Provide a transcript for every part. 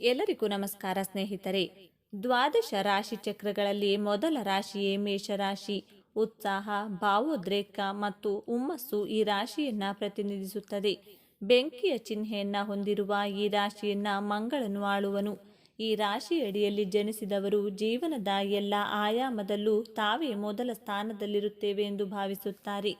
ಎಲ್ಲರಿಗೂ ನಮಸ್ಕಾರ ಸ್ನೇಹಿತರೆ. ದ್ವಾದಶ ರಾಶಿ ಚಕ್ರಗಳಲ್ಲಿ ಮೊದಲ ರಾಶಿಯೇ ಮೇಷರಾಶಿ. ಉತ್ಸಾಹ, ಭಾವೋದ್ರೇಕ ಮತ್ತು ಹುಮ್ಮಸ್ಸು ಈ ರಾಶಿಯನ್ನ ಪ್ರತಿನಿಧಿಸುತ್ತದೆ. ಬೆಂಕಿಯ ಚಿಹ್ನೆಯನ್ನ ಹೊಂದಿರುವ ಈ ರಾಶಿಯನ್ನ ಮಂಗಳನು ಆಳುವನು. ಈ ರಾಶಿಯಡಿಯಲ್ಲಿ ಜನಿಸಿದವರು ಜೀವನದ ಎಲ್ಲ ಆಯಾಮದಲ್ಲೂ ತಾವೇ ಮೊದಲ ಸ್ಥಾನದಲ್ಲಿರುತ್ತೇವೆ ಎಂದು ಭಾವಿಸುತ್ತಾರೆ.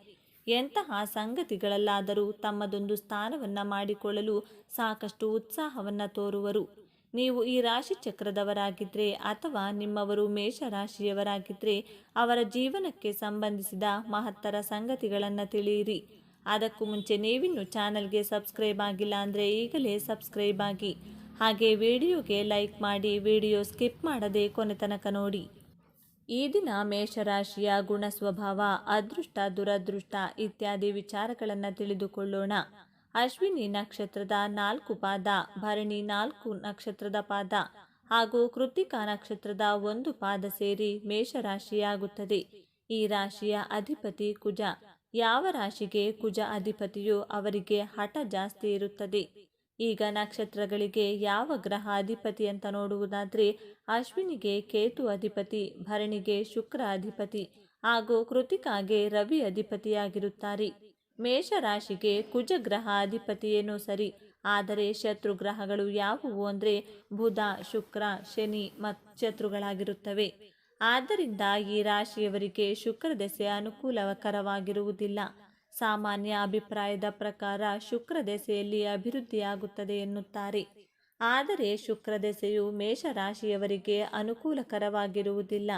ಎಂತಹ ಸಂಗತಿಗಳಲ್ಲಾದರೂ ತಮ್ಮದೊಂದು ಸ್ಥಾನವನ್ನ ಮಾಡಿಕೊಳ್ಳಲು ಸಾಕಷ್ಟು ಉತ್ಸಾಹವನ್ನ ತೋರುವರು. ನೀವು ಈ ರಾಶಿ ಚಕ್ರದವರಾಗಿದ್ದರೆ ಅಥವಾ ನಿಮ್ಮವರು ಮೇಷ ರಾಶಿಯವರಾಗಿದ್ದರೆ ಅವರ ಜೀವನಕ್ಕೆ ಸಂಬಂಧಿಸಿದ ಮಹತ್ತರ ಸಂಗತಿಗಳನ್ನು ತಿಳಿಯಿರಿ. ಅದಕ್ಕೂ ಮುಂಚೆ ನೀವಿನ್ನು ಚಾನಲ್ಗೆ ಸಬ್ಸ್ಕ್ರೈಬ್ ಆಗಿಲ್ಲ ಅಂದರೆ ಈಗಲೇ ಸಬ್ಸ್ಕ್ರೈಬ್ ಆಗಿ. ಹಾಗೆ ವಿಡಿಯೋಗೆ ಲೈಕ್ ಮಾಡಿ ವಿಡಿಯೋ ಸ್ಕಿಪ್ ಮಾಡದೆ ಕೊನೆ ತನಕ ನೋಡಿ. ಈ ದಿನ ಮೇಷರಾಶಿಯ ಗುಣ ಸ್ವಭಾವ, ಅದೃಷ್ಟ, ದುರದೃಷ್ಟ ಇತ್ಯಾದಿ ವಿಚಾರಗಳನ್ನು ತಿಳಿದುಕೊಳ್ಳೋಣ. ಅಶ್ವಿನಿ ನಕ್ಷತ್ರದ ನಾಲ್ಕು ಪಾದ, ಭರಣಿ ನಾಲ್ಕು ನಕ್ಷತ್ರದ ಪಾದ ಹಾಗೂ ಕೃತಿಕಾ ನಕ್ಷತ್ರದ ಒಂದು ಪಾದ ಸೇರಿ ಮೇಷರಾಶಿಯಾಗುತ್ತದೆ. ಈ ರಾಶಿಯ ಅಧಿಪತಿ ಕುಜ. ಯಾವ ರಾಶಿಗೆ ಕುಜ ಅಧಿಪತಿಯೋ ಅವರಿಗೆ ಹಠ ಜಾಸ್ತಿ ಇರುತ್ತದೆ? ಈಗ ನಕ್ಷತ್ರಗಳಿಗೆ ಯಾವ ಗ್ರಹ ಅಧಿಪತಿ ಅಂತ ನೋಡುವುದಾದ್ರೆ ಅಶ್ವಿನಿಗೆ ಕೇತು ಅಧಿಪತಿ, ಭರಣಿಗೆ ಶುಕ್ರ ಅಧಿಪತಿ ಹಾಗೂ ಕೃತಿಕಾಗೆ ರವಿ ಅಧಿಪತಿಯಾಗಿರುತ್ತಾರೆ. ಮೇಷರಾಶಿಗೆ ಕುಜಗ್ರಹ ಅಧಿಪತಿಯೇನೋ ಸರಿ. ಆದರೆ ಶತ್ರು ಗ್ರಹಗಳು ಯಾವುವು ಅಂದರೆ ಬುಧ, ಶುಕ್ರ, ಶನಿ ಮತ್ತು ಶತ್ರುಗಳಾಗಿರುತ್ತವೆ. ಆದ್ದರಿಂದ ಈ ರಾಶಿಯವರಿಗೆ ಶುಕ್ರ ದೆಸೆ ಅನುಕೂಲಕರವಾಗಿರುವುದಿಲ್ಲ. ಸಾಮಾನ್ಯ ಅಭಿಪ್ರಾಯದ ಪ್ರಕಾರ ಶುಕ್ರ ದೆಸೆಯಲ್ಲಿ ಅಭಿವೃದ್ಧಿಯಾಗುತ್ತದೆ ಎನ್ನುತ್ತಾರೆ. ಆದರೆ ಶುಕ್ರ ದೆಸೆಯು ಮೇಷರಾಶಿಯವರಿಗೆ ಅನುಕೂಲಕರವಾಗಿರುವುದಿಲ್ಲ.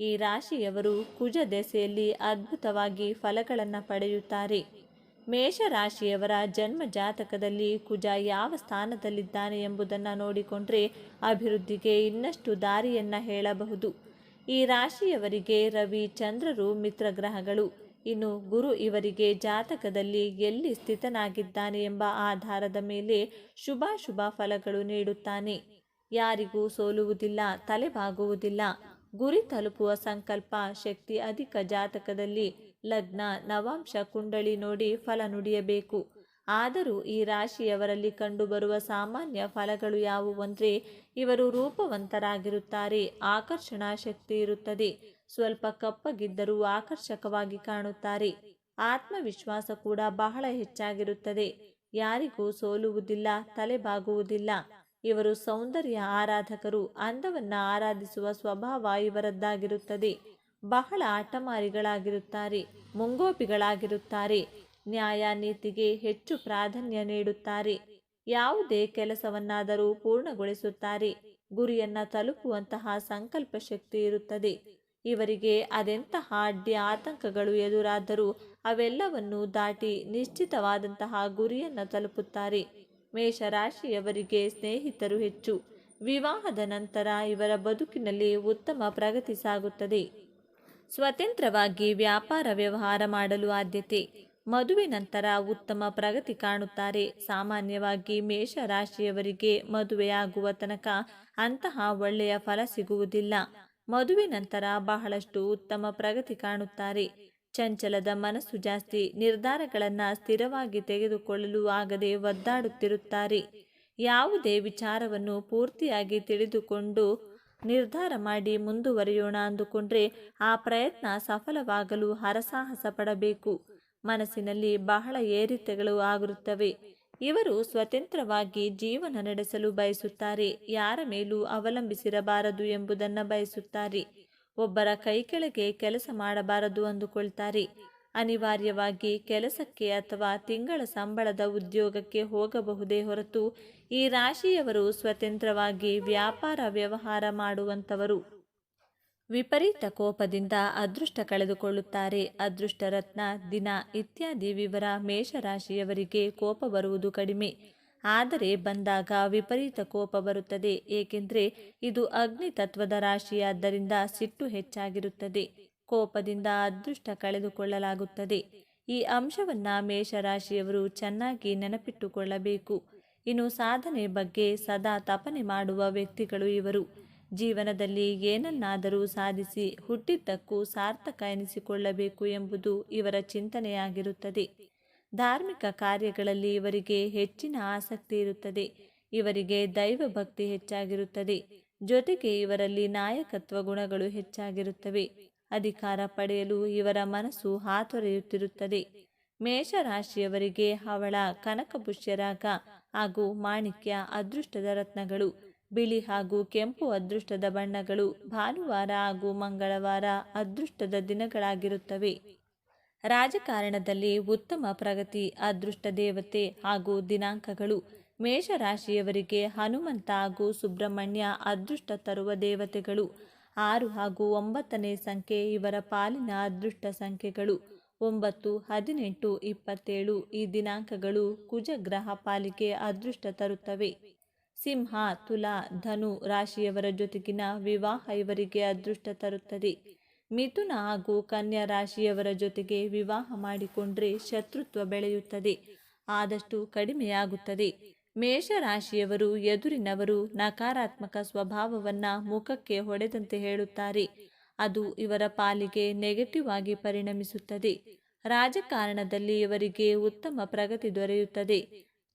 ಈ ರಾಶಿಯವರು ಕುಜ ದೆಸೆಯಲ್ಲಿ ಅದ್ಭುತವಾಗಿ ಫಲಗಳನ್ನು ಪಡೆಯುತ್ತಾರೆ. ಮೇಷರಾಶಿಯವರ ಜನ್ಮ ಜಾತಕದಲ್ಲಿ ಕುಜ ಯಾವ ಸ್ಥಾನದಲ್ಲಿದ್ದಾನೆ ಎಂಬುದನ್ನು ನೋಡಿಕೊಂಡ್ರೆ ಅಭಿವೃದ್ಧಿಗೆ ಇನ್ನಷ್ಟು ದಾರಿಯನ್ನು ಹೇಳಬಹುದು. ಈ ರಾಶಿಯವರಿಗೆ ರವಿ, ಚಂದ್ರರು ಮಿತ್ರಗ್ರಹಗಳು ಇನ್ನು ಗುರು ಇವರಿಗೆ ಜಾತಕದಲ್ಲಿ ಎಲ್ಲಿ ಸ್ಥಿತನಾಗಿದ್ದಾನೆ ಎಂಬ ಆಧಾರದ ಮೇಲೆ ಶುಭಾಶುಭ ಫಲಗಳು ನೀಡುತ್ತಾನೆ. ಯಾರಿಗೂ ಸೋಲುವುದಿಲ್ಲ, ತಲೆಬಾಗುವುದಿಲ್ಲ. ಗುರಿ ತಲುಪುವ ಸಂಕಲ್ಪ ಶಕ್ತಿ ಅಧಿಕ ಜಾತಕದಲ್ಲಿ ಲಗ್ನ, ನವಾಂಶ ಕುಂಡಳಿ ನೋಡಿ ಫಲ ನುಡಿಯಬೇಕು. ಆದರೂ ಈ ರಾಶಿಯವರಲ್ಲಿ ಕಂಡುಬರುವ ಸಾಮಾನ್ಯ ಫಲಗಳು ಯಾವುವಂದ್ರೆ ಇವರು ರೂಪವಂತರಾಗಿರುತ್ತಾರೆ, ಆಕರ್ಷಣಾ ಶಕ್ತಿ ಇರುತ್ತದೆ, ಸ್ವಲ್ಪ ಕಪ್ಪಗಿದ್ದರೂ ಆಕರ್ಷಕವಾಗಿ ಕಾಣುತ್ತಾರೆ. ಆತ್ಮವಿಶ್ವಾಸ ಕೂಡ ಬಹಳ ಹೆಚ್ಚಾಗಿರುತ್ತದೆ. ಯಾರಿಗೂ ಸೋಲುವುದಿಲ್ಲ, ತಲೆಬಾಗುವುದಿಲ್ಲ. ಇವರು ಸೌಂದರ್ಯ ಆರಾಧಕರು, ಅಂದವನ್ನು ಆರಾಧಿಸುವ ಸ್ವಭಾವ ಇವರದ್ದಾಗಿರುತ್ತದೆ. ಬಹಳ ಆಟಮಾರಿಗಳಾಗಿರುತ್ತಾರೆ ಮುಂಗೋಪಿಗಳಾಗಿರುತ್ತಾರೆ, ನ್ಯಾಯ ನೀತಿಗೆ ಹೆಚ್ಚು ಪ್ರಾಧಾನ್ಯ ನೀಡುತ್ತಾರೆ. ಯಾವುದೇ ಕೆಲಸವನ್ನಾದರೂ ಪೂರ್ಣಗೊಳಿಸುತ್ತಾರೆ, ಗುರಿಯನ್ನ ತಲುಪುವಂತಹ ಸಂಕಲ್ಪ ಶಕ್ತಿ ಇರುತ್ತದೆ. ಇವರಿಗೆ ಅದೆಂತಹ ಅಡ್ಡಿ ಆತಂಕಗಳು ಎದುರಾದರೂ ಅವೆಲ್ಲವನ್ನು ದಾಟಿ ನಿಶ್ಚಿತವಾದಂತಹ ಗುರಿಯನ್ನು ತಲುಪುತ್ತಾರೆ. ಮೇಷರಾಶಿಯವರಿಗೆ ಸ್ನೇಹಿತರು ಹೆಚ್ಚು. ವಿವಾಹದ ನಂತರ ಇವರ ಬದುಕಿನಲ್ಲಿ ಉತ್ತಮ ಪ್ರಗತಿ ಸಾಗುತ್ತದೆ. ಸ್ವತಂತ್ರವಾಗಿ ವ್ಯಾಪಾರ ವ್ಯವಹಾರ ಮಾಡಲು ಆದ್ಯತೆ. ಮದುವೆ ನಂತರ ಉತ್ತಮ ಪ್ರಗತಿ ಕಾಣುತ್ತಾರೆ. ಸಾಮಾನ್ಯವಾಗಿ ಮೇಷ ರಾಶಿಯವರಿಗೆ ಮದುವೆಯಾಗುವ ತನಕ ಅಂತಹ ಒಳ್ಳೆಯ ಫಲ ಸಿಗುವುದಿಲ್ಲ. ಮದುವೆ ನಂತರ ಬಹಳಷ್ಟು ಉತ್ತಮ ಪ್ರಗತಿ ಕಾಣುತ್ತಾರೆ. ಚಂಚಲದ ಮನಸ್ಸು ಜಾಸ್ತಿ ನಿರ್ಧಾರಗಳನ್ನು ಸ್ಥಿರವಾಗಿ ತೆಗೆದುಕೊಳ್ಳಲು ಆಗದೆ ಒದ್ದಾಡುತ್ತಿರುತ್ತಾರೆ. ಯಾವುದೇ ವಿಚಾರವನ್ನು ಪೂರ್ತಿಯಾಗಿ ತಿಳಿದುಕೊಂಡು ನಿರ್ಧಾರ ಮಾಡಿ ಮುಂದುವರಿಯೋಣ ಅಂದುಕೊಂಡ್ರೆ ಆ ಪ್ರಯತ್ನ ಸಫಲವಾಗಲು ಹರಸಾಹಸ ಪಡಬೇಕು. ಮನಸ್ಸಿನಲ್ಲಿ ಬಹಳ ಏರಿತೆಗಳು ಆಗಿರುತ್ತವೆ ಇವರು ಸ್ವತಂತ್ರವಾಗಿ ಜೀವನ ನಡೆಸಲು ಬಯಸುತ್ತಾರೆ. ಯಾರ ಮೇಲೂ ಅವಲಂಬಿಸಿರಬಾರದು ಎಂಬುದನ್ನು ಬಯಸುತ್ತಾರೆ. ಒಬ್ಬರ ಕೈ ಕೆಳಗೆ ಕೆಲಸ ಮಾಡಬಾರದು ಅಂದುಕೊಳ್ತಾರೆ. ಅನಿವಾರ್ಯವಾಗಿ ಕೆಲಸಕ್ಕೆ ಅಥವಾ ತಿಂಗಳ ಸಂಬಳದ ಉದ್ಯೋಗಕ್ಕೆ ಹೋಗಬಹುದೇ ಹೊರತು ಈ ರಾಶಿಯವರು ಸ್ವತಂತ್ರವಾಗಿ ವ್ಯಾಪಾರ ವ್ಯವಹಾರ ಮಾಡುವಂಥವರು. ವಿಪರೀತ ಕೋಪದಿಂದ ಅದೃಷ್ಟ ಕಳೆದುಕೊಳ್ಳುತ್ತಾರೆ. ಅದೃಷ್ಟ ರತ್ನ, ದಿನ ಇತ್ಯಾದಿ ವಿವರ ಮೇಷರಾಶಿಯವರಿಗೆ ಕೋಪ ಬರುವುದು ಕಡಿಮೆ. ಆದರೆ ಬಂದಾಗ ವಿಪರೀತ ಕೋಪ ಬರುತ್ತದೆ, ಏಕೆಂದರೆ ಇದು ಅಗ್ನಿ ತತ್ವದ ರಾಶಿಯಾದ್ದರಿಂದ ಸಿಟ್ಟು ಹೆಚ್ಚಾಗಿರುತ್ತದೆ. ಕೋಪದಿಂದ ಅದೃಷ್ಟ ಕಳೆದುಕೊಳ್ಳಲಾಗುತ್ತದೆ. ಈ ಅಂಶವನ್ನು ಮೇಷರಾಶಿಯವರು ಚೆನ್ನಾಗಿ ನೆನಪಿಟ್ಟುಕೊಳ್ಳಬೇಕು. ಇನ್ನು ಸಾಧನೆ ಬಗ್ಗೆ ಸದಾ ತಪನೆ ಮಾಡುವ ವ್ಯಕ್ತಿಗಳು ಇವರು. ಜೀವನದಲ್ಲಿ ಏನನ್ನಾದರೂ ಸಾಧಿಸಿ ಹುಟ್ಟಿದ್ದಕ್ಕೂ ಸಾರ್ಥಕ ಎನಿಸಿಕೊಳ್ಳಬೇಕು ಎಂಬುದು ಇವರ ಚಿಂತನೆಯಾಗಿರುತ್ತದೆ. ಧಾರ್ಮಿಕ ಕಾರ್ಯಗಳಲ್ಲಿ ಇವರಿಗೆ ಹೆಚ್ಚಿನ ಆಸಕ್ತಿ ಇರುತ್ತದೆ. ಇವರಿಗೆ ದೈವ ಭಕ್ತಿ ಹೆಚ್ಚಾಗಿರುತ್ತದೆ. ಜೊತೆಗೆ ಇವರಲ್ಲಿ ನಾಯಕತ್ವ ಗುಣಗಳು ಹೆಚ್ಚಾಗಿರುತ್ತವೆ. ಅಧಿಕಾರ ಪಡೆಯಲು ಇವರ ಮನಸ್ಸು ಹಾತೊರೆಯುತ್ತಿರುತ್ತದೆ. ಮೇಷರಾಶಿಯವರಿಗೆ ಹವಳ ಕನಕಪುಷ್ಯರಾಗ ಹಾಗೂ ಮಾಣಿಕ್ಯ ಅದೃಷ್ಟದ ರತ್ನಗಳು, ಬಿಳಿ ಹಾಗೂ ಕೆಂಪು ಅದೃಷ್ಟದ ಬಣ್ಣಗಳು ಭಾನುವಾರ ಹಾಗೂ ಮಂಗಳವಾರ ಅದೃಷ್ಟದ ದಿನಗಳಾಗಿರುತ್ತವೆ. ರಾಜಕಾರಣದಲ್ಲಿ ಉತ್ತಮ ಪ್ರಗತಿ, ಅದೃಷ್ಟ ದೇವತೆ ಹಾಗೂ ದಿನಾಂಕಗಳು. ಮೇಷರಾಶಿಯವರಿಗೆ ಹನುಮಂತ ಹಾಗೂ ಸುಬ್ರಹ್ಮಣ್ಯ ಅದೃಷ್ಟ ತರುವ ದೇವತೆಗಳು. ಆರು ಹಾಗೂ ಒಂಬತ್ತನೇ ಸಂಖ್ಯೆ ಇವರ ಪಾಲಿನ ಅದೃಷ್ಟ ಸಂಖ್ಯೆಗಳು. ಒಂಬತ್ತು, ಹದಿನೆಂಟು, ಇಪ್ಪತ್ತೇಳು ಈ ದಿನಾಂಕಗಳು ಕುಜ ಗ್ರಹ ಪಾಲಿಗೆ ಅದೃಷ್ಟ ತರುತ್ತವೆ. ಸಿಂಹ, ತುಲಾ, ಧನು ರಾಶಿಯವರ ಜೊತೆಗಿನ ವಿವಾಹ ಇವರಿಗೆ ಅದೃಷ್ಟ ತರುತ್ತದೆ. ಮಿಥುನ ಹಾಗೂ ಕನ್ಯಾ ರಾಶಿಯವರ ಜೊತೆಗೆ ವಿವಾಹ ಮಾಡಿಕೊಂಡ್ರೆ ಶತ್ರುತ್ವ ಬೆಳೆಯುತ್ತದೆ. ಆದಷ್ಟು ಕಡಿಮೆಯಾಗುತ್ತದೆ. ಮೇಷರಾಶಿಯವರು ಎದುರಿನವರು ನಕಾರಾತ್ಮಕ ಸ್ವಭಾವವನ್ನ ಮುಖಕ್ಕೆ ಹೊಡೆದಂತೆ ಹೇಳುತ್ತಾರೆ. ಅದು ಇವರ ಪಾಲಿಗೆ ನೆಗೆಟಿವ್ ಆಗಿ ಪರಿಣಮಿಸುತ್ತದೆ. ರಾಜಕಾರಣದಲ್ಲಿ ಇವರಿಗೆ ಉತ್ತಮ ಪ್ರಗತಿ ದೊರೆಯುತ್ತದೆ.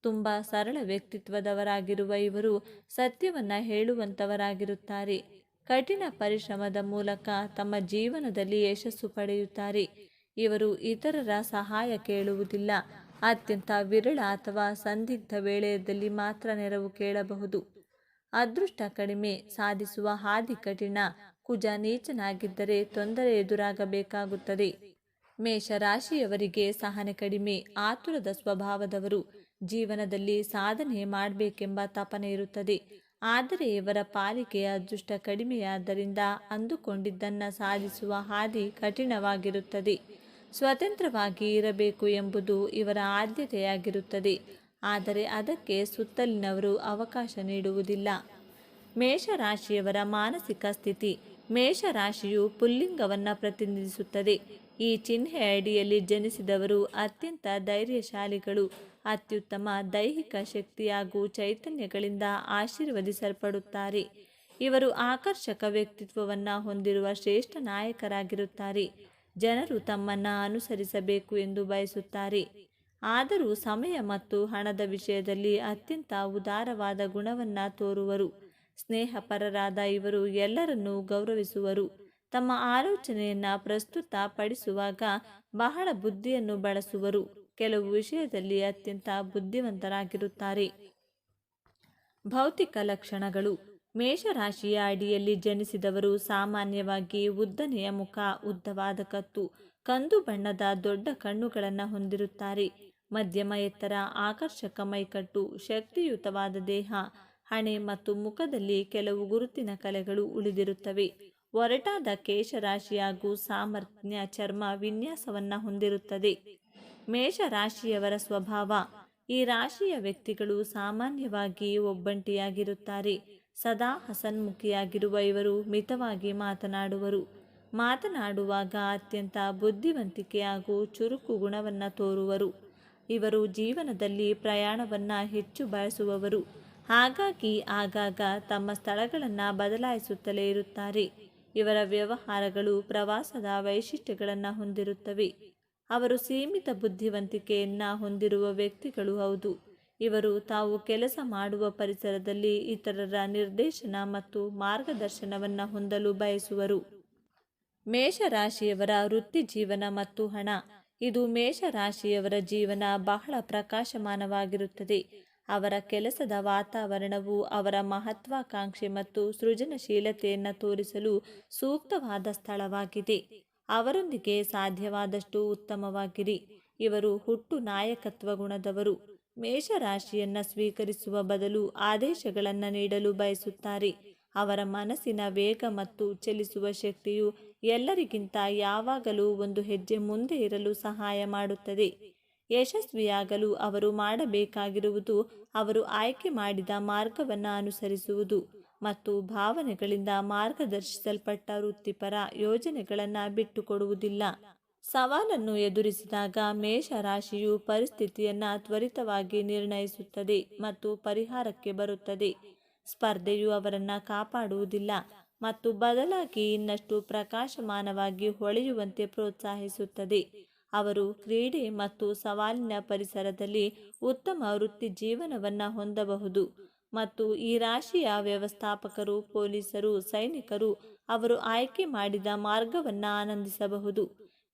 ತುಂಬ ಸರಳ ವ್ಯಕ್ತಿತ್ವದವರಾಗಿರುವ ಇವರು ಸತ್ಯವನ್ನ ಹೇಳುವಂತವರಾಗಿರುತ್ತಾರೆ. ಕಠಿಣ ಪರಿಶ್ರಮದ ಮೂಲಕ ತಮ್ಮ ಜೀವನದಲ್ಲಿ ಯಶಸ್ಸು ಪಡೆಯುತ್ತಾರೆ. ಇವರು ಇತರರ ಸಹಾಯ ಕೇಳುವುದಿಲ್ಲ. ಅತ್ಯಂತ ವಿರಳ ಅಥವಾ ಸಂದಿಗ್ಧ ವೇಳೆಯಲ್ಲಿ ಮಾತ್ರ ನೆರವು ಕೇಳಬಹುದು. ಅದೃಷ್ಟ ಕಡಿಮೆ ಸಾಧಿಸುವ ಹಾದಿ ಕಠಿಣ ಕುಜ ನೀಚನಾಗಿದ್ದರೆ ತೊಂದರೆ ಎದುರಾಗಬೇಕಾಗುತ್ತದೆ. ಮೇಷರಾಶಿಯವರಿಗೆ ಸಹನೆ ಕಡಿಮೆ ಆತುರದ ಸ್ವಭಾವದವರು ಜೀವನದಲ್ಲಿ ಸಾಧನೆ ಮಾಡಬೇಕೆಂಬ ತಪನೆ ಇರುತ್ತದೆ. ಆದರೆ ಇವರ ಪಾಲಿಗೆ ಅದೃಷ್ಟ ಕಡಿಮೆಯಾದ್ದರಿಂದ ಅಂದುಕೊಂಡಿದ್ದನ್ನು ಸಾಧಿಸುವ ಹಾದಿ ಕಠಿಣವಾಗಿರುತ್ತದೆ. ಸ್ವತಂತ್ರವಾಗಿ ಇರಬೇಕು ಎಂಬುದು ಇವರ ಆದ್ಯತೆಯಾಗಿರುತ್ತದೆ. ಆದರೆ ಅದಕ್ಕೆ ಸುತ್ತಲಿನವರು ಅವಕಾಶ ನೀಡುವುದಿಲ್ಲ. ಮೇಷರಾಶಿಯವರ ಮಾನಸಿಕ ಸ್ಥಿತಿ. ಮೇಷರಾಶಿಯು ಪುಲ್ಲಿಂಗವನ್ನು ಪ್ರತಿನಿಧಿಸುತ್ತದೆ. ಈ ಚಿಹ್ನೆ ಅಡಿಯಲ್ಲಿ ಜನಿಸಿದವರು ಅತ್ಯಂತ ಧೈರ್ಯಶಾಲಿಗಳು, ಅತ್ಯುತ್ತಮ ದೈಹಿಕ ಶಕ್ತಿ ಹಾಗೂ ಚೈತನ್ಯಗಳಿಂದ ಆಶೀರ್ವದಿಸಲ್ಪಡುತ್ತಾರೆ. ಇವರು ಆಕರ್ಷಕ ವ್ಯಕ್ತಿತ್ವವನ್ನು ಹೊಂದಿರುವ ಶ್ರೇಷ್ಠ ನಾಯಕರಾಗಿರುತ್ತಾರೆ. ಜನರು ತಮ್ಮನ್ನು ಅನುಸರಿಸಬೇಕು ಎಂದು ಬಯಸುತ್ತಾರೆ. ಆದರೂ ಸಮಯ ಮತ್ತು ಹಣದ ವಿಷಯದಲ್ಲಿ ಅತ್ಯಂತ ಉದಾರವಾದ ಗುಣವನ್ನು ತೋರುವರು. ಸ್ನೇಹಪರರಾದ ಇವರು ಎಲ್ಲರನ್ನೂ ಗೌರವಿಸುವರು. ತಮ್ಮ ಆಲೋಚನೆಯನ್ನ ಪ್ರಸ್ತುತ ಪಡಿಸುವಾಗ ಬಹಳ ಬುದ್ಧಿಯನ್ನು ಬಳಸುವರು. ಕೆಲವು ವಿಷಯದಲ್ಲಿ ಅತ್ಯಂತ ಬುದ್ಧಿವಂತರಾಗಿರುತ್ತಾರೆ. ಭೌತಿಕ ಲಕ್ಷಣಗಳು. ಮೇಷರಾಶಿಯ ಅಡಿಯಲ್ಲಿ ಜನಿಸಿದವರು ಸಾಮಾನ್ಯವಾಗಿ ಉದ್ದನೆಯ ಮುಖ, ಉದ್ದವಾದ ಕತ್ತು, ಕಂದು ಬಣ್ಣದ ದೊಡ್ಡ ಕಣ್ಣುಗಳನ್ನು ಹೊಂದಿರುತ್ತಾರೆ. ಮಧ್ಯಮ ಎತ್ತರ, ಆಕರ್ಷಕ ಮೈಕಟ್ಟು, ಶಕ್ತಿಯುತವಾದ ದೇಹ, ಹಣೆ ಮತ್ತು ಮುಖದಲ್ಲಿ ಕೆಲವು ಗುರುತಿನ ಕಲೆಗಳು ಉಳಿದಿರುತ್ತವೆ. ಒರಟಾದ ಕೇಶರಾಶಿ ಹಾಗೂ ಸಾಮರ್ಥ್ಯ ಚರ್ಮ ವಿನ್ಯಾಸವನ್ನ ಹೊಂದಿರುತ್ತದೆ. ಮೇಷರಾಶಿಯವರ ಸ್ವಭಾವ, ಈ ರಾಶಿಯ ವ್ಯಕ್ತಿಗಳು ಸಾಮಾನ್ಯವಾಗಿ ಒಬ್ಬಂಟಿಯಾಗಿರುತ್ತಾರೆ. ಸದಾ ಹಸನ್ಮುಖಿಯಾಗಿರುವ ಇವರು ಮಿತವಾಗಿ ಮಾತನಾಡುವರು. ಮಾತನಾಡುವಾಗ ಅತ್ಯಂತ ಬುದ್ಧಿವಂತಿಕೆ ಹಾಗೂ ಚುರುಕು ಗುಣವನ್ನು ತೋರುವರು. ಇವರು ಜೀವನದಲ್ಲಿ ಪ್ರಯಾಣವನ್ನು ಹೆಚ್ಚು ಬಯಸುವವರು ಹಾಗಾಗಿ ಆಗಾಗ ತಮ್ಮ ಸ್ಥಳಗಳನ್ನು ಬದಲಾಯಿಸುತ್ತಲೇ ಇರುತ್ತಾರೆ. ಇವರ ವ್ಯವಹಾರಗಳು ಪ್ರವಾಸದ ವೈಶಿಷ್ಟ್ಯಗಳನ್ನು ಹೊಂದಿರುತ್ತವೆ. ಅವರು ಸೀಮಿತ ಬುದ್ಧಿವಂತಿಕೆಯನ್ನು ಹೊಂದಿರುವ ವ್ಯಕ್ತಿಗಳು ಹೌದು. ಇವರು ತಾವು ಕೆಲಸ ಮಾಡುವ ಪರಿಸರದಲ್ಲಿ ಇತರರ ನಿರ್ದೇಶನ ಮತ್ತು ಮಾರ್ಗದರ್ಶನವನ್ನು ಹೊಂದಲು ಬಯಸುವರು. ಮೇಷರಾಶಿಯವರ ವೃತ್ತಿ ಜೀವನ ಮತ್ತು ಹಣ. ಇದು ಮೇಷರಾಶಿಯವರ ಜೀವನ ಬಹಳ ಪ್ರಕಾಶಮಾನವಾಗಿರುತ್ತದೆ. ಅವರ ಕೆಲಸದ ವಾತಾವರಣವು ಅವರ ಮಹತ್ವಾಕಾಂಕ್ಷೆ ಮತ್ತು ಸೃಜನಶೀಲತೆಯನ್ನು ತೋರಿಸಲು ಸೂಕ್ತವಾದ ಸ್ಥಳವಾಗಿದೆ. ಅವರೊಂದಿಗೆ ಸಾಧ್ಯವಾದಷ್ಟು ಉತ್ತಮವಾಗಿರಿ. ಇವರು ಹುಟ್ಟು ನಾಯಕತ್ವ ಗುಣದವರು. ಮೇಷರಾಶಿಯನ್ನು ಸ್ವೀಕರಿಸುವ ಬದಲು ಆದೇಶಗಳನ್ನು ನೀಡಲು ಬಯಸುತ್ತಾರೆ. ಅವರ ಮನಸ್ಸಿನ ವೇಗ ಮತ್ತು ಚಲಿಸುವ ಶಕ್ತಿಯು ಎಲ್ಲರಿಗಿಂತ ಯಾವಾಗಲೂ ಒಂದು ಹೆಜ್ಜೆ ಮುಂದೆ ಇರಲು ಸಹಾಯ ಮಾಡುತ್ತದೆ. ಯಶಸ್ವಿಯಾಗಲು ಅವರು ಮಾಡಬೇಕಾಗಿರುವುದು ಅವರು ಆಯ್ಕೆ ಮಾಡಿದ ಮಾರ್ಗವನ್ನು ಅನುಸರಿಸುವುದು ಮತ್ತು ಭಾವನೆಗಳಿಂದ ಮಾರ್ಗದರ್ಶಿಸಲ್ಪಟ್ಟ ವೃತ್ತಿಪರ ಯೋಜನೆಗಳನ್ನು ಬಿಟ್ಟುಕೊಡುವುದಿಲ್ಲ. ಸವಾಲನ್ನು ಎದುರಿಸಿದಾಗ ಮೇಷರಾಶಿಯು ಪರಿಸ್ಥಿತಿಯನ್ನು ತ್ವರಿತವಾಗಿ ನಿರ್ಣಯಿಸುತ್ತದೆ ಮತ್ತು ಪರಿಹಾರಕ್ಕೆ ಬರುತ್ತದೆ. ಸ್ಪರ್ಧೆಯು ಅವರನ್ನು ಕಾಪಾಡುವುದಿಲ್ಲ ಮತ್ತು ಬದಲಾಗಿ ಇನ್ನಷ್ಟು ಪ್ರಕಾಶಮಾನವಾಗಿ ಹೊಳೆಯುವಂತೆ ಪ್ರೋತ್ಸಾಹಿಸುತ್ತದೆ. ಅವರು ಕ್ರೀಡೆ ಮತ್ತು ಸವಾಲಿನ ಪರಿಸರದಲ್ಲಿ ಉತ್ತಮ ವೃತ್ತಿ ಜೀವನವನ್ನು ಹೊಂದಬಹುದು. ಮತ್ತು ಈ ರಾಶಿಯ ವ್ಯವಸ್ಥಾಪಕರು, ಪೊಲೀಸರು, ಸೈನಿಕರು ಅವರು ಆಯ್ಕೆ ಮಾಡಿದ ಮಾರ್ಗವನ್ನು ಆನಂದಿಸಬಹುದು.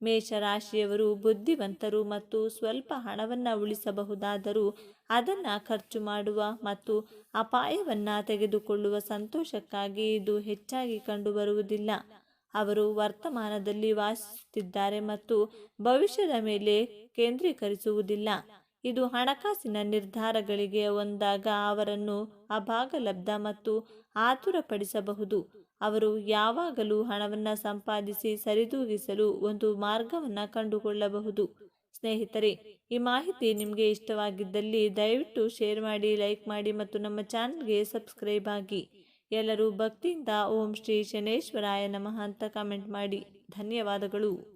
ಮೇಷರಾಶಿಯವರು ಬುದ್ಧಿವಂತರು ಮತ್ತು ಸ್ವಲ್ಪ ಹಣವನ್ನು ಉಳಿಸಬಹುದಾದರೂ ಅದನ್ನು ಖರ್ಚು ಮಾಡುವ ಮತ್ತು ಅಪಾಯವನ್ನು ತೆಗೆದುಕೊಳ್ಳುವ ಸಂತೋಷಕ್ಕಾಗಿ ಇದು ಹೆಚ್ಚಾಗಿ ಕಂಡುಬರುವುದಿಲ್ಲ. ಅವರು ವರ್ತಮಾನದಲ್ಲಿ ವಾಸಿಸುತ್ತಿದ್ದಾರೆ ಮತ್ತು ಭವಿಷ್ಯದ ಮೇಲೆ ಕೇಂದ್ರೀಕರಿಸುವುದಿಲ್ಲ. ಇದು ಹಣಕಾಸಿನ ನಿರ್ಧಾರಗಳಿಗೆ ಒಂದಾಗ ಅವರನ್ನು ಅಭಾಗಲಬ್ಧ ಮತ್ತು ಆತುರಪಡಿಸಬಹುದು. ಅವರು ಯಾವಾಗಲೂ ಹಣವನ್ನು ಸಂಪಾದಿಸಿ ಸರಿದೂಗಿಸಲು ಒಂದು ಮಾರ್ಗವನ್ನು ಕಂಡುಕೊಳ್ಳಬಹುದು. ಸ್ನೇಹಿತರೆ, ಈ ಮಾಹಿತಿ ನಿಮಗೆ ಇಷ್ಟವಾಗಿದ್ದಲ್ಲಿ ದಯವಿಟ್ಟು ಶೇರ್ ಮಾಡಿ, ಲೈಕ್ ಮಾಡಿ ಮತ್ತು ನಮ್ಮ ಚಾನಲ್ಗೆ ಸಬ್ಸ್ಕ್ರೈಬ್ ಆಗಿ. ಎಲ್ಲರೂ ಭಕ್ತಿಯಿಂದ ಓಂ ಶ್ರೀ ಶನೇಶ್ವರಾಯ ನಮಃ ಅಂತ ಕಮೆಂಟ್ ಮಾಡಿ. ಧನ್ಯವಾದಗಳು.